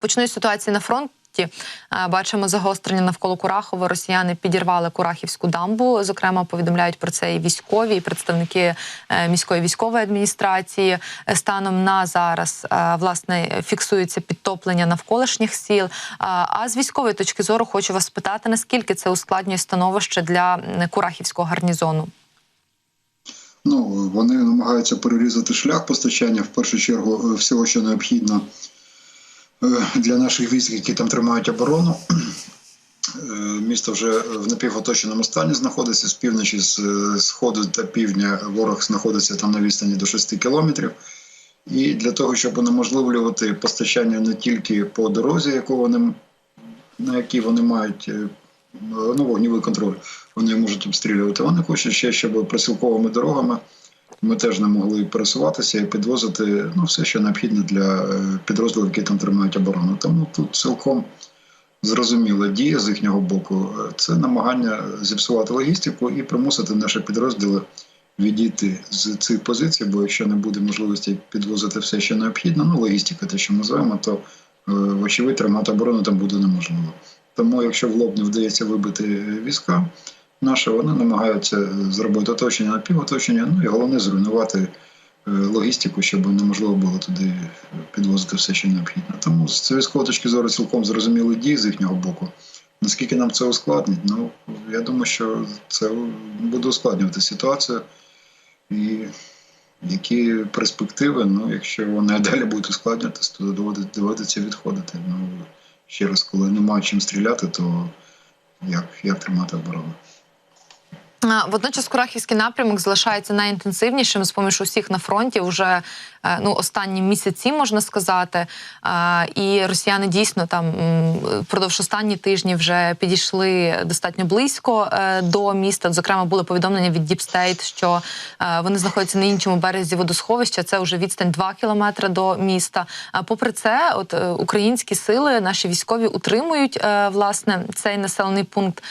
Почну із ситуації на фронті. Е, Бачимо загострення навколо Курахова. Росіяни підірвали Курахівську дамбу. Зокрема, повідомляють про це і військові, і представники е, міської військової адміністрації. Е, Станом на зараз е, власне фіксується підтоплення навколишніх сіл. А з військової точки зору хочу вас спитати, наскільки це ускладнює становище для Курахівського гарнізону? Ну, вони намагаються перерізати шлях постачання в першу чергу всього, що необхідно для наших військ, які там тримають оборону. Е, Місто вже в напівоточеному стані знаходиться з півночі, з е, сходу та півдня ворог знаходиться там на відстані до 6 кілометрів. І для того, щоб унеможливлювати постачання не тільки по дорозі, яку вони, на якій вони мають е, ну, вогнівий контроль, вони можуть обстрілювати. Вони хочуть ще, щоб присілковими дорогами ми теж не могли пересуватися і підвозити ну, все, що необхідно для е, підрозділів, які там тримають оборону. Тому тут цілком зрозуміла дія з їхнього боку. Е, Це намагання зіпсувати логістику і примусити наші підрозділи відійти з цих позицій, бо якщо не буде можливості підвозити все, що необхідно, ну логістика, те, що ми називаємо, то е, вочевидь тримати оборону там буде неможливо. Тому, якщо в лоб не вдається вибити війська наші, вони намагаються зробити оточення на півоточення, ну і головне зруйнувати е, логістику, щоб неможливо було туди підвозити все, що необхідно. Тому з військової точки зору цілком зрозуміли дії з їхнього боку. Наскільки нам це ускладнить? Ну я думаю, що це буде ускладнювати ситуацію. І які перспективи, ну якщо вони далі будуть ускладнюватися, то доводиться відходити. Ну ще раз, коли немає чим стріляти, то як, як тримати оборону? Водночас Курахівський напрямок залишається найінтенсивнішим з поміж усіх на фронті вже е, ну останні місяці, можна сказати. І росіяни дійсно там впродовж останні тижні вже підійшли достатньо близько е, до міста. Зокрема, були повідомлення від State, що е, вони знаходяться на іншому березі водосховища. Це вже відстань 2 кілометри до міста. А попри це, от українські сили, наші військові утримують власне цей населений пункт.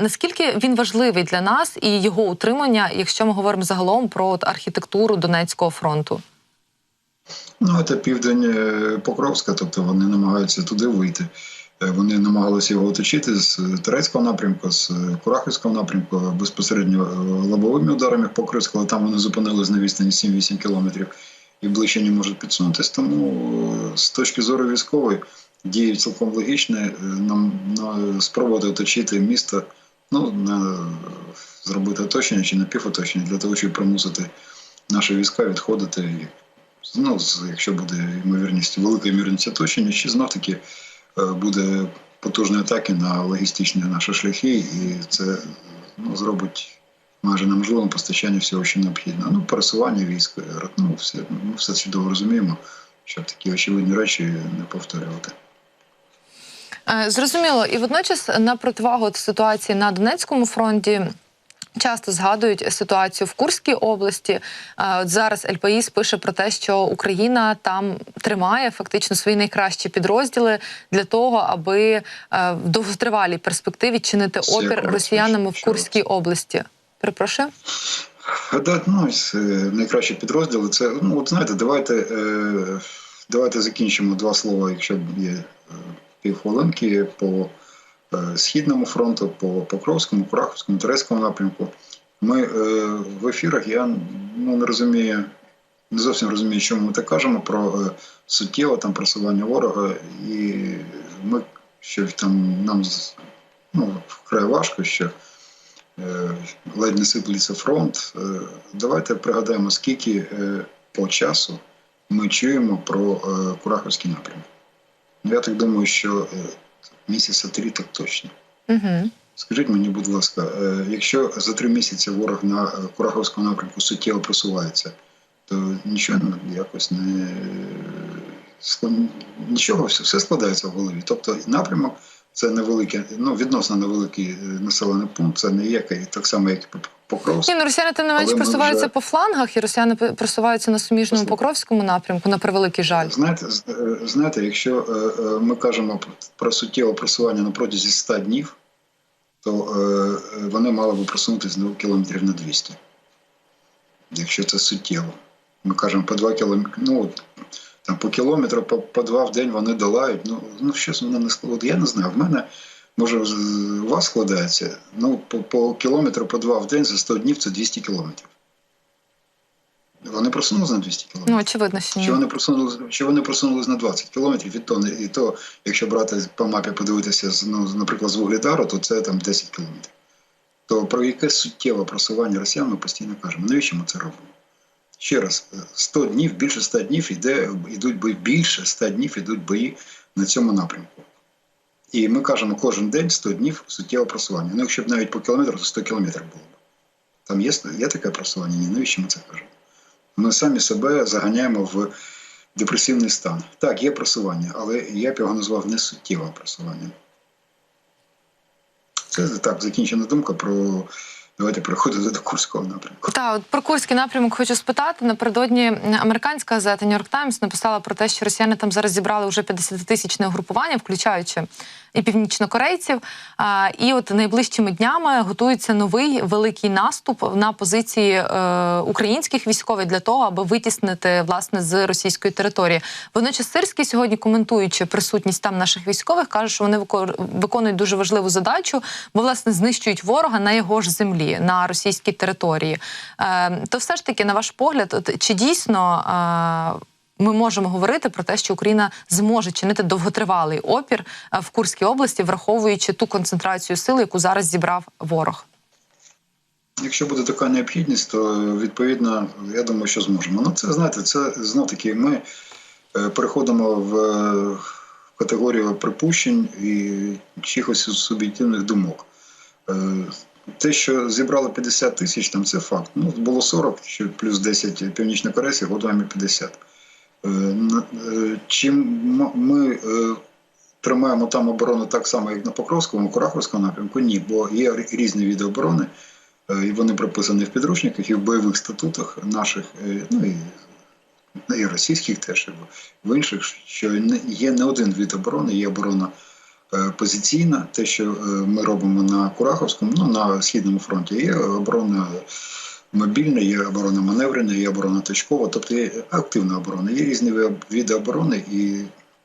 Наскільки він важливий для нас і його утримання, якщо ми говоримо загалом про от, архітектуру Донецького фронту? Ну, це південь е, Покровська, тобто вони намагаються туди вийти. Е, Вони намагалися його оточити з Турецького напрямку, з Курахівського напрямку, безпосередньо е, лобовими ударами Покровська, але там вони зупинились на відстані 7-8 кілометрів і ближче не можуть підсунутися. Тому е, з точки зору військової дії цілком логічні. Е, Нам на, спробувати оточити місто, ну, на, зробити оточення чи напівоточення для того, щоб примусити наші війська відходити. Ну, якщо буде ймовірність, велика ймовірність оточення, чи знов таки е, буде потужні атаки на логістичні наші шляхи, і це ну, зробить майже неможливим постачання всього, що необхідно. Ну, пересування військ, ну, все, ми все чудово розуміємо, щоб такі очевидні речі не повторювати. Е, Зрозуміло, і водночас на противагу от ситуації на Донецькому фронті. Часто згадують ситуацію в Курській області. Е, От зараз ЛПІС пише про те, що Україна там тримає фактично свої найкращі підрозділи для того, аби е, в довготривалій перспективі чинити опір Курськ, росіянам в Курській області. Перепрошую. Да, ну, е, найкращі підрозділи. Це ну от знаєте, давайте, давайте закінчимо два слова, якщо є півхвилинки по східному фронту, по Покровському, Курахівському, Турецькому напрямку. Ми е, в ефірах я ну, не розумію, не зовсім розумію, чому ми так кажемо про е, суттєве там просування ворога, і ми що там нам ну, вкрай важко, що е, ледь не сиплеться фронт. Е, Давайте пригадаємо, скільки е, по часу ми чуємо про е, Курахівський напрямок. Ну, я так думаю, що е, місяця три так точно. Угу. Скажіть мені, будь ласка, е, якщо за три місяці ворог на Кураховському напрямку суттєво просувається, то нічого якось не нічого, все складається в голові. Тобто напрямок це невеликий, ну відносно невеликий е, населений пункт, це не як- так само, як і Покровськ. Ні, ну росіяни тим не менш просуваються вже- по флангах, і росіяни просуваються на суміжному Послухайте. Покровському напрямку, на превеликий жаль. Знаєте, е, знаєте, якщо е, ми кажемо про суттєве просування на протязі 100 днів, то вони мали би просунутися на кілометрів на 200. Якщо це суттєво. Ми кажемо по 2 кілометри. Ну, Там по кілометру, по, по два в день вони долають. Ну, ну щось мене не складає. Я не знаю. В мене, може, у вас складається. Ну, по, по кілометру, по два в день за 100 днів це 200 кілометрів. Вони просунулися на 200 кілометрів. Ну очевидно, що Чи вони просунулись, чи вони просунулись на 20 кілометрів, і то, і то, якщо брати по мапі подивитися, ну, наприклад, з Вугледару, то це там 10 кілометрів. То про яке суттєве просування росіян ми постійно кажемо. Навіщо ми це робимо? Ще раз, е, 100 днів, більше 100 днів іде, йдуть бої, більше 100 днів йдуть бої на цьому напрямку. І ми кажемо кожен день 100 днів суттєве просування. Ну, якщо б навіть по кілометру, то 100 кілометрів було б. Там є, є таке просування? Ні, навіщо ми це кажемо? Ми самі себе заганяємо в депресивний стан. Так, є просування, але я б його назвав не суттєве просування. Це так, закінчена думка про. Давайте переходити до Курського напрямку. Та от про курський напрямок хочу спитати. Напередодні американська газета New York Times написала про те, що росіяни там зараз зібрали вже 50-тисячне угрупування, включаючи і північнокорейців. А, і от найближчими днями готується новий великий наступ на позиції е, українських військових для того, аби витіснити власне з російської території. Водночас Сирський сьогодні коментуючи присутність там наших військових, каже, що вони виконують дуже важливу задачу, бо власне знищують ворога на його ж землі на російській території. Е, то все ж таки, на ваш погляд, чи дійсно е, ми можемо говорити про те, що Україна зможе чинити довготривалий опір е, в Курській області, враховуючи ту концентрацію сил, яку зараз зібрав ворог? Якщо буде така необхідність, то відповідно я думаю, що зможемо. Ну, це знаєте, це знов таки ми переходимо в категорію припущень і чихось суб'єктивних думок. Те, що зібрали 50 тисяч, там це факт. Ну, було 40, що плюс 10 північнокорейців, готуємо 50. Е, на- е, Чим ми е, тримаємо там оборону так само, як на Покровському, Кураховському напрямку? Ні, бо є різні види оборони. Е, І вони прописані в підручниках і в бойових статутах наших, е, ну і, і російських теж, і в- інших, що є не один від оборони, є оборона позиційна, те, що е, ми робимо на Кураховському, ну на Східному фронті, є оборона мобільна, є оборона маневрена, є оборона точкова, тобто є активна оборона. Є різні ви- види оборони і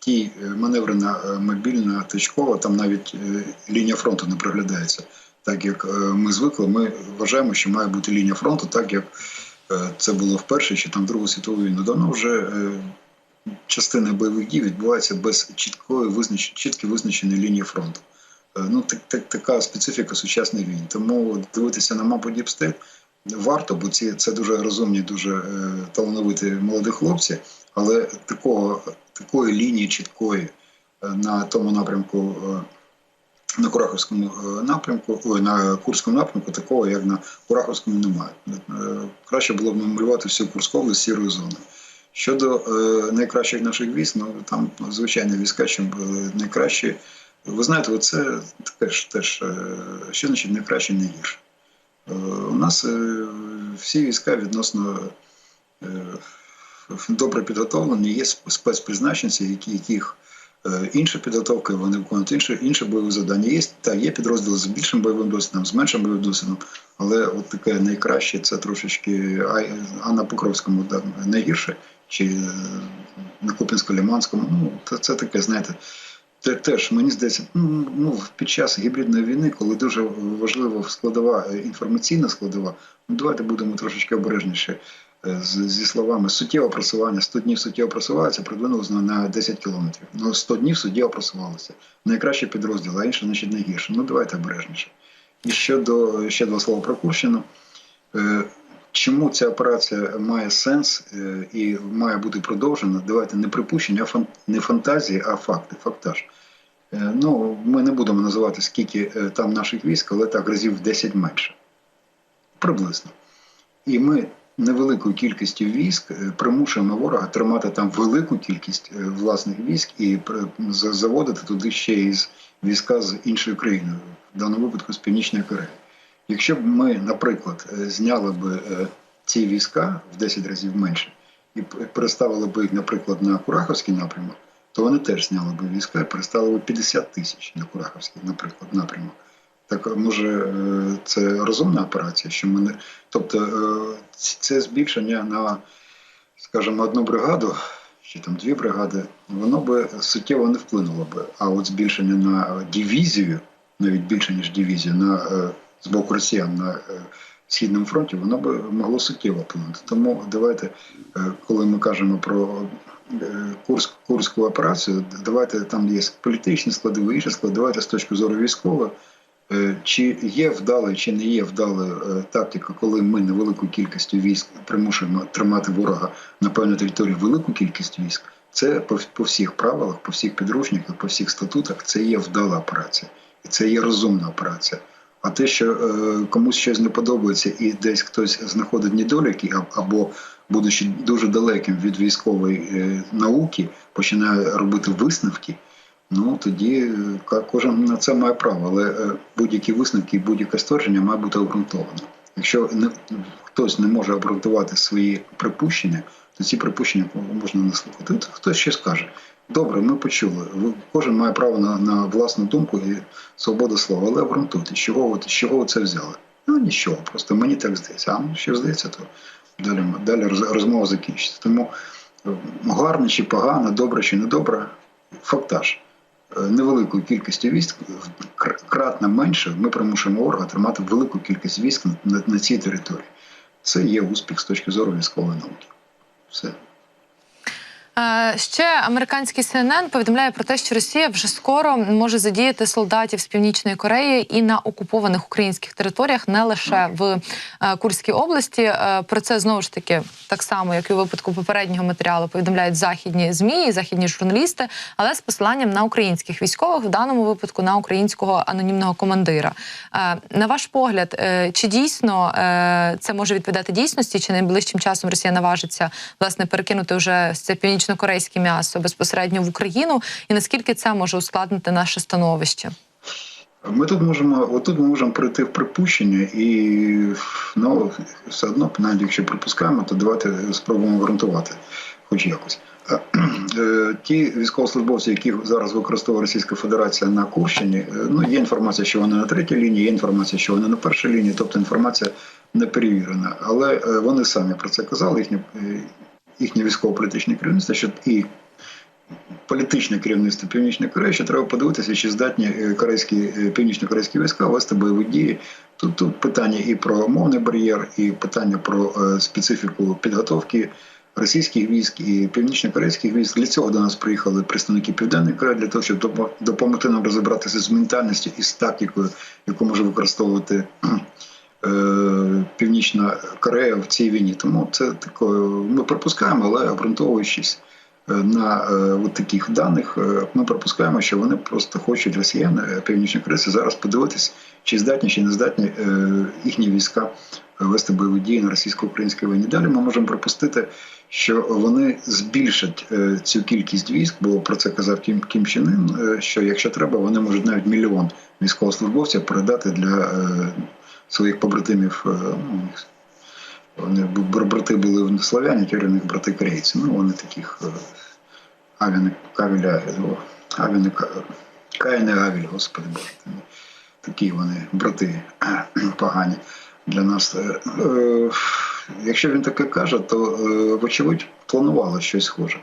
ті е, маневрена, е, мобільна, точкова, там навіть е, лінія фронту не проглядається так як е, ми звикли, ми вважаємо, що має бути лінія фронту, так як е, це було в Першій чи там Другу світову війну. Давно вже е, частина бойових дій відбувається без чіткої визнач... чітко визначеної лінії фронту. Е, Ну, так, так, така специфіка сучасних війн. Тому дивитися на мапу Діпстейт варто, бо ці це дуже розумні, дуже е, талановиті молоді хлопці, але такого, такої лінії чіткої е, на тому напрямку. е, на Кураховському е, напрямку, ой, на Курському напрямку, такого, як на Кураховському, немає. Краще було б намалювати всю Курську область сірою зоною. Щодо е, найкращих наших військ, ну там ну, звичайно війська, чим е, найкращі. Ви знаєте, це теж, теж е, що значить найкраще, не гірше. У нас е, всі війська відносно добре підготовлені, є спецпризначенці, які, яких інша підготовка, вони виконують інше, інше бойове завдання. Є, та, є підрозділи з більшим бойовим досвідом, з меншим бойовим досвідом, але от таке найкраще це трошечки, а, а на Покровському да, найгірше, чи е, на Купінсько-Ліманському, ну, це, таке, знаєте, те, теж мені здається, ну, ну під час гібридної війни, коли дуже важлива складова е, інформаційна складова, ну давайте будемо трошечки обережніше е, зі словами суттєве просування, 100 днів суттєво просувається, продвинулося на, на 10 кілометрів. Ну 100 днів суттєво просувалося. Найкращий підрозділ, а інше, значить, найгірше. Ну давайте обережніше. І щодо ще два слова про Курщину. Чому ця операція має сенс е, і має бути продовжена? Давайте не припущення, а фан- не фантазії, а факти, фактаж. Е, Ну, ми не будемо називати, скільки е, там наших військ, але так разів в 10 менше. Приблизно. І ми невеликою кількістю військ примушуємо ворога тримати там велику кількість власних військ і заводити туди ще із війська з іншої країни, в даному випадку з Північної Кореї. Якщо б ми, наприклад, е, зняли б е, ці війська в 10 разів менше і переставили б їх, наприклад, на Кураховський напрямок, то вони теж зняли б війська і переставили б 50 тисяч на Кураховський, наприклад, напрямок. Так може е, це розумна операція, що ми не тобто це збільшення на, скажімо, одну бригаду, чи там дві бригади, воно би суттєво не вплинуло би. А от збільшення на дивізію, навіть більше ніж дивізію, на з боку росіян на е, східному фронті, воно би могло суттєво вплинути. Тому давайте, е, коли ми кажемо про е, Курськ, Курську операцію, давайте там є політичні склади, інші склади, давайте з точки зору військової. Чи є вдалою, чи не є вдалою тактика, коли ми невеликою кількістю військ примушуємо тримати ворога на певній території велику кількість військ? Це по всіх правилах, по всіх підручниках, по всіх статутах, це є вдала операція, і це є розумна операція. А те, що е, комусь щось не подобається, і десь хтось знаходить недоліки, або, будучи дуже далеким від військової е, науки, починає робити висновки. Ну тоді е, кожен на це має право, але будь-які висновки будь-яке ствердження має бути обґрунтовано. Якщо не, хтось не може обґрунтувати свої припущення, то ці припущення можна не слухати. Хтось ще скаже: добре, ми почули. Кожен має право на, на власну думку і свободу слова, але обґрунтуйте, з чого, чого ви це взяли? Ну нічого, просто мені так здається. А ну, що здається, то далі, далі розмова закінчиться. Тому е, гарно чи погано, добре чи не добре, фактаж е, невеликою кількістю військ, кратно менше, ми примушуємо ворога тримати велику кількість військ на, на, на цій території. Це є успіх з точки зору військової науки. Все. Е, Ще американський CNN повідомляє про те, що Росія вже скоро може задіяти солдатів з північної Кореї і на окупованих українських територіях, не лише в е, Курській області. Е, Про це знову ж таки так само, як і у випадку попереднього матеріалу, повідомляють західні змі, і західні журналісти, але з посиланням на українських військових, в даному випадку на українського анонімного командира. На ваш погляд, чи дійсно це може відповідати дійсності, чи найближчим часом Росія наважиться власне перекинути вже це північно-корейське м'ясо безпосередньо в Україну, і наскільки це може ускладнити наше становище? Ми тут можемо, отут ми можемо прийти в припущення, і ну, все одно, навіть якщо припускаємо, то давайте спробуємо ґрунтувати хоч якось. Е, Ті військовослужбовці, які зараз використовує Російська Федерація на Курщині, е, ну є інформація, що вони на третій лінії, є інформація, що вони на першій лінії, тобто інформація не перевірена. Але е, вони самі про це казали, їхнє, е, їхнє військово-політичне керівництво, що і політичне керівництво Північної Кореї, що треба подивитися, чи здатні е, корейські е, північно-корейські війська вести бойові дії. Тут, тут питання і про мовний бар'єр, і питання про е, специфіку підготовки російських військ і північно-корейських військ. Для цього до нас приїхали представники Південної Кореї для того, щоб допо- допомогти нам розібратися з ментальністю і з тактикою, яку може використовувати. Е, Північна Корея в цій війні, тому це таке, ми припускаємо, але обґрунтовуючись е, на е, от таких даних, ми припускаємо, що вони просто хочуть росіяни північної Кореї зараз подивитись, чи здатні, чи не здатні їхні війська вести бойові дії на російсько-українській війні. Далі ми можемо припустити, що вони збільшать цю кількість військ, бо про це казав Кім, Кім Чен Ін, що якщо треба, вони можуть навіть мільйон військовослужбовців передати для своїх побратимів. е, ну, вони брати були славяні, тепер у них брати корейці. Ну, вони таких е, Авіни, Кавіля, Авіни, Каїни Авіль, господи Боже. Такі вони брати погані для нас. Е, Якщо він таке каже, то вочевидь планувало щось схоже.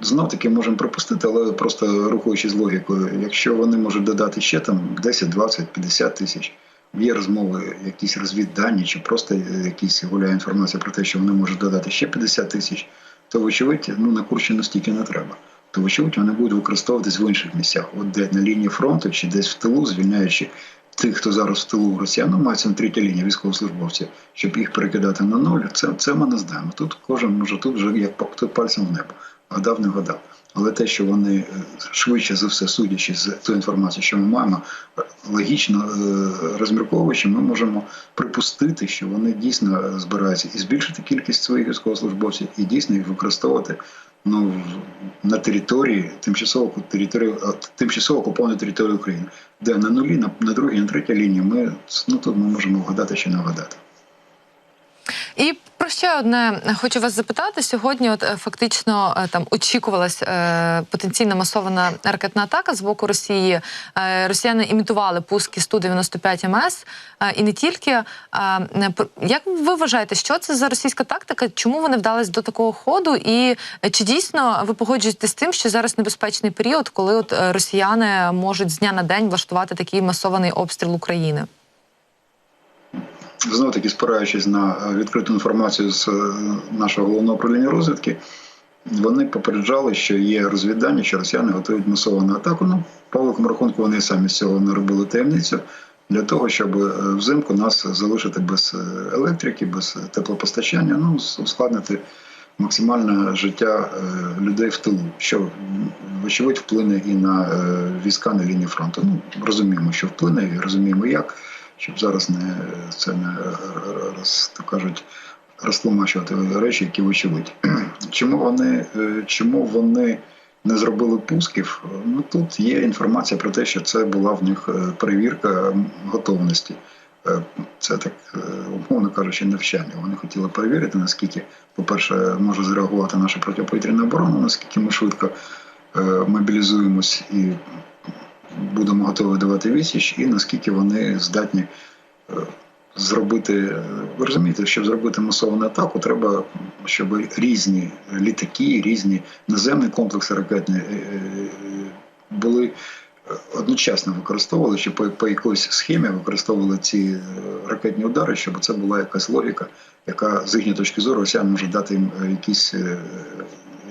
Знов таки можемо припустити, але просто рухаючись логікою, якщо вони можуть додати ще там 10, 20, 50 тисяч, є розмови, якісь розвіддані, чи просто якісь гуляє інформація про те, що вони можуть додати ще 50 тисяч, то вочевидь, ну на Курщину стільки не треба. То вочевидь вони будуть використовуватись в інших місцях, от де на лінії фронту чи десь в тилу, звільняючи тих, хто зараз в тилу росіян, ну, мається на третя лінія військовослужбовців, щоб їх перекидати на нуль. Це, це ми не знаємо. Тут кожен може тут вже як пальцем в небо. Гадав, не гадав. Але те, що вони е, швидше за все, судячи з тої інформації, що ми маємо, логічно е, розмірковуючи, ми можемо припустити, що вони дійсно е, збираються і збільшити кількість своїх військовослужбовців, і дійсно їх використовувати ну, на території тимчасово території, е, тимчасово окупованої території України, де на нулі, на, на другій, на третій лінії ми ну тут ми можемо вгадати чи не вгадати. Про ще одне хочу вас запитати. Сьогодні, от е, фактично, е, там очікувалась е, потенційна масована ракетна атака з боку Росії. Е, росіяни імітували пуски Сту 95 МС е, і не тільки. Е, як ви вважаєте, що це за російська тактика? Чому вони вдались до такого ходу? І е, чи дійсно ви погоджуєтесь з тим, що зараз небезпечний період, коли от росіяни можуть з дня на день влаштувати такий масований обстріл України? Знову таки спираючись на е, відкриту інформацію з е, нашого головного управління розвідки, вони попереджали, що є розвідання, що росіяни готують масовану атаку. Ну, по великому рахунку вони самі з цього не робили таємницю для того, щоб е, взимку нас залишити без електрики, без теплопостачання, ну ускладнити максимально життя людей в тилу, що вочевидь вплине і на війська на лінії фронту. Ну розуміємо, що вплине, і розуміємо як щоб зараз не це не роз, так кажуть, розтлумачувати речі, які вочевидь. Чому вони, е, чому вони не зробили пусків? Ну тут є інформація про те, що це була в них е, перевірка готовності. Е, Це так, умовно кажучи, навчання. Вони хотіли перевірити, наскільки, по-перше, може зреагувати наша протиповітряна оборона, наскільки ми швидко мобілізуємось і будемо готові давати відсіч, і наскільки вони здатні е, зробити. Ви розумієте, щоб зробити масовану атаку, треба, щоб різні літаки, різні наземні комплекси ракетні е, е, були е, одночасно використовували, чи по, по якоїсь схемі використовували ці е, ракетні удари, щоб це була якась логіка, яка з їхньої точки зору росіян може дати їм е, якийсь, е,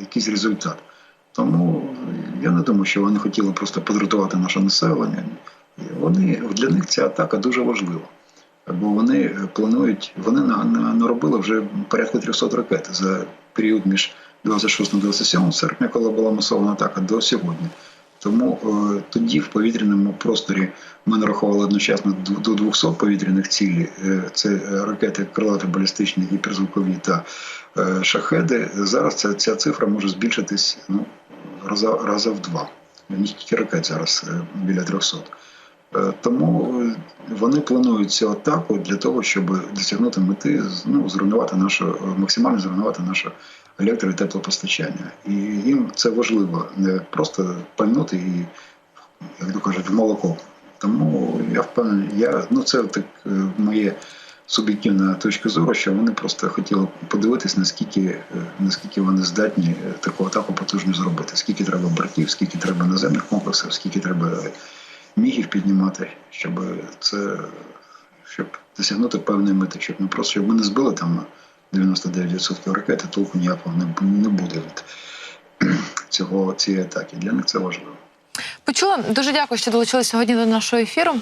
якийсь результат. Тому не думаю, що вони хотіли просто подратувати наше населення. Вони для них ця атака дуже важлива. Бо вони планують, вони на, на, наробили вже порядку 300 ракет за період між 26 і 27 серпня, коли була масована атака, до сьогодні. Тому е, тоді в повітряному просторі ми нарахували одночасно до 200 повітряних цілей. Це ракети крилати балістичні, гіперзвукові та е, шахеди. Зараз ця, ця цифра може збільшитись ну, раза, раза в два. Не тільки ракет зараз е, біля 300. Е, Тому е, вони планують цю атаку для того, щоб досягнути мети, ну, зруйнувати наше, максимально зруйнувати наше електро- і теплопостачання. І їм це важливо не просто пальнути і, як то кажуть, в молоко. Тому я впевнений, я, ну це так моє суб'єктивна точка зору, що вони просто хотіли подивитись, наскільки, е, наскільки вони здатні е, таку атаку потужно зробити, скільки треба братів, скільки треба наземних комплексів, скільки треба мігів піднімати, щоб це щоб досягнути певної мети, щоб не просто щоб ми не збили там 99% ракет, і толку ніякого не, не буде від цього цієї атаки. Для них це важливо. Почула дуже дякую, що долучилися сьогодні до нашого ефіру.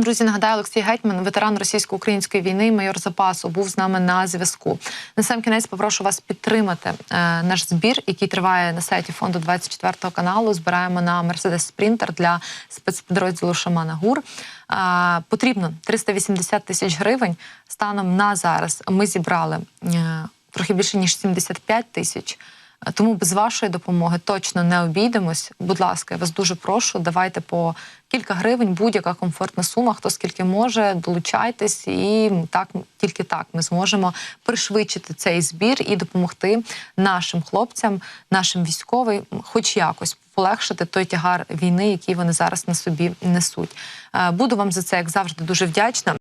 Друзі, нагадаю, Олексій Гетьман, ветеран російсько-української війни, майор запасу, був з нами на зв'язку. На сам кінець попрошу вас підтримати е, наш збір, який триває на сайті фонду 24 каналу. Збираємо на Мерседес Спринтер для спецпідрозділу Шамана Гур. Е, потрібно 380 тисяч гривень. Станом на зараз ми зібрали е, трохи більше ніж 75 тисяч. Тому без вашої допомоги точно не обійдемось. Будь ласка, я вас дуже прошу. Давайте по кілька гривень, будь-яка комфортна сума, хто скільки може, долучайтесь, і так тільки так ми зможемо пришвидшити цей збір і допомогти нашим хлопцям, нашим військовим, хоч якось полегшити той тягар війни, який вони зараз на собі несуть. Е, Буду вам за це, як завжди, дуже вдячна.